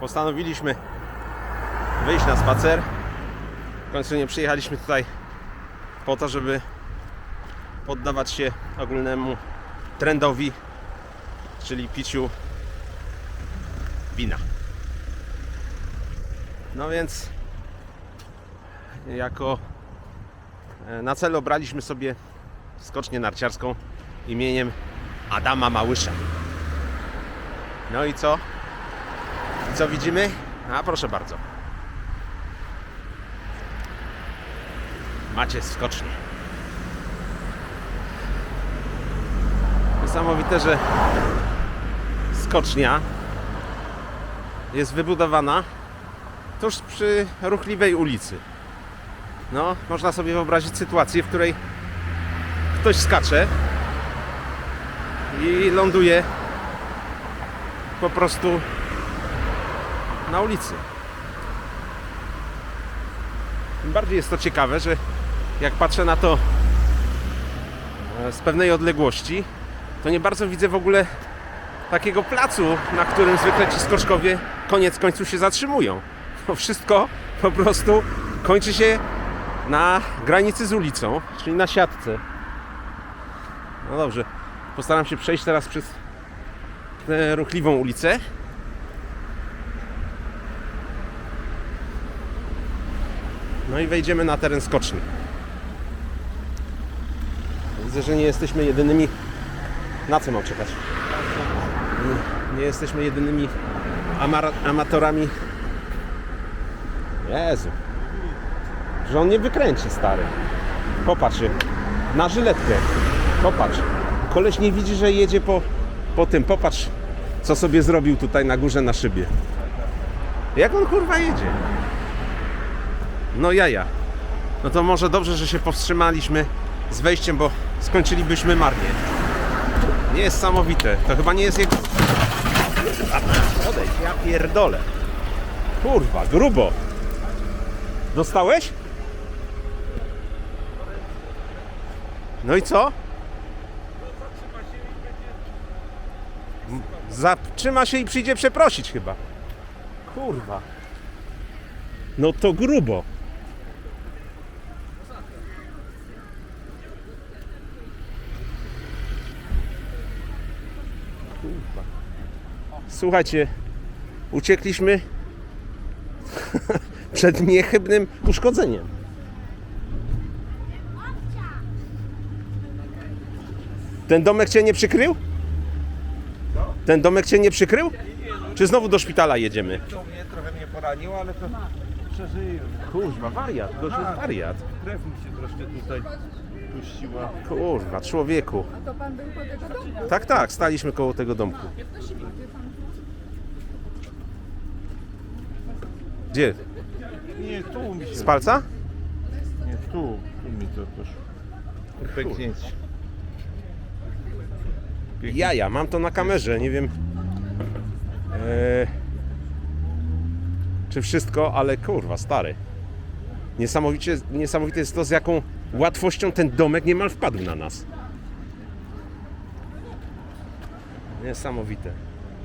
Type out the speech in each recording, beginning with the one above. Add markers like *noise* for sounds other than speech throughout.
postanowiliśmy wyjść na spacer. W końcu nie przyjechaliśmy tutaj po to, żeby poddawać się ogólnemu trendowi, czyli piciu wina. No więc jako e, na cel obraliśmy sobie skocznię narciarską imieniem Adama Małysza. No i co? I co widzimy? A proszę bardzo. Macie skocznie. Niesamowite, że skocznia jest wybudowana tuż przy ruchliwej ulicy. No, można sobie wyobrazić sytuację, w której ktoś skacze i ląduje po prostu na ulicy. Tym bardziej jest to ciekawe, że jak patrzę na to e, z pewnej odległości, to nie bardzo widzę w ogóle takiego placu, na którym zwykle ci skoczkowie koniec końców się zatrzymują. To wszystko po prostu kończy się na granicy z ulicą, czyli na siatce. No dobrze, postaram się przejść teraz przez tę ruchliwą ulicę. No i wejdziemy na teren skoczni. Widzę, że nie jesteśmy jedynymi. Na co mam czekać? Nie, jesteśmy jedynymi amar- amatorami. Jezu. Że on nie wykręci, stary. Popatrz. Na żyletkę. Popatrz. Koleś nie widzi, że jedzie po, po tym. Popatrz, co sobie zrobił tutaj na górze na szybie. Jak on kurwa jedzie? No jaja. No to może dobrze, że się powstrzymaliśmy z wejściem, bo skończylibyśmy marnie. Niesamowite. To chyba nie jest jego... Odejdź, ja pierdolę. Kurwa, grubo. Dostałeś? No i co? Zatrzyma się i przyjdzie przeprosić chyba. Kurwa. No to grubo. Kurwa. Słuchajcie, uciekliśmy *laughs* przed niechybnym uszkodzeniem. Ten domek cię nie przykrył? Ten domek cię nie przykrył? Czy znowu do szpitala jedziemy? To mnie trochę mnie poraniło, ale to przeżyję. Kurwa, wariat, to jest wariat. Krew mi się troszkę tutaj puściła. Kurwa, człowieku. To pan był po tego domku? Tak, tak, staliśmy koło tego domku. Gdzie? Nie, tu mi się... Z palca? Nie, tu. Tu mi to poszło. Pęknięcie. Jaja, mam to na kamerze, nie wiem. E, czy wszystko, ale kurwa, stary. Niesamowicie, niesamowite jest to, z jaką łatwością ten domek niemal wpadł na nas. Niesamowite.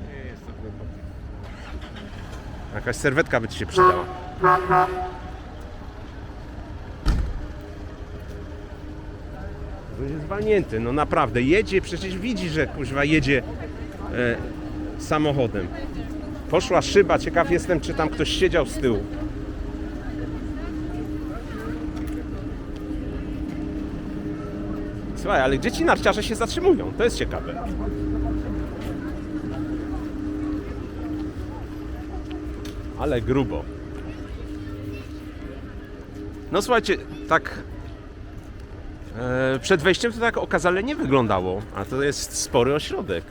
Nie jest to głęboko. Jakaś serwetka by ci się przydała. To jest no naprawdę. Jedzie, przecież widzi, że kuźwa jedzie e, samochodem. Poszła szyba, ciekaw jestem, czy tam ktoś siedział z tyłu. Słuchaj, ale gdzie ci narciarze się zatrzymują? To jest ciekawe. Ale grubo. No słuchajcie, tak e, przed wejściem to tak okazale nie wyglądało, a to jest spory ośrodek.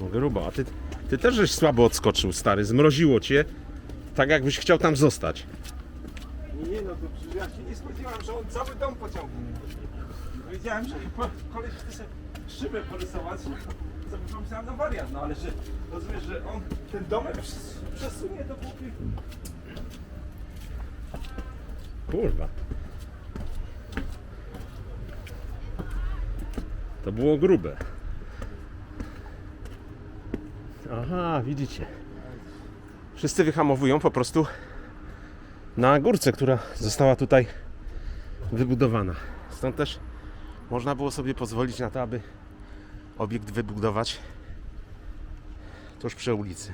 No Grubo, a ty, ty też żeś słabo odskoczył, stary, zmroziło cię, tak jakbyś chciał tam zostać do przecież ja się nie spodziewałem, że on cały dom pociągnie. Wiedziałem, że koleś chce sobie szybę porysować, co pomyślałem, no wariat, no ale że rozumiesz, że on ten domek przesunie do półki. Kurwa. To było grube. Aha, widzicie. Wszyscy wyhamowują po prostu na górce, która została tutaj wybudowana. Stąd też można było sobie pozwolić na to, aby obiekt wybudować tuż przy ulicy.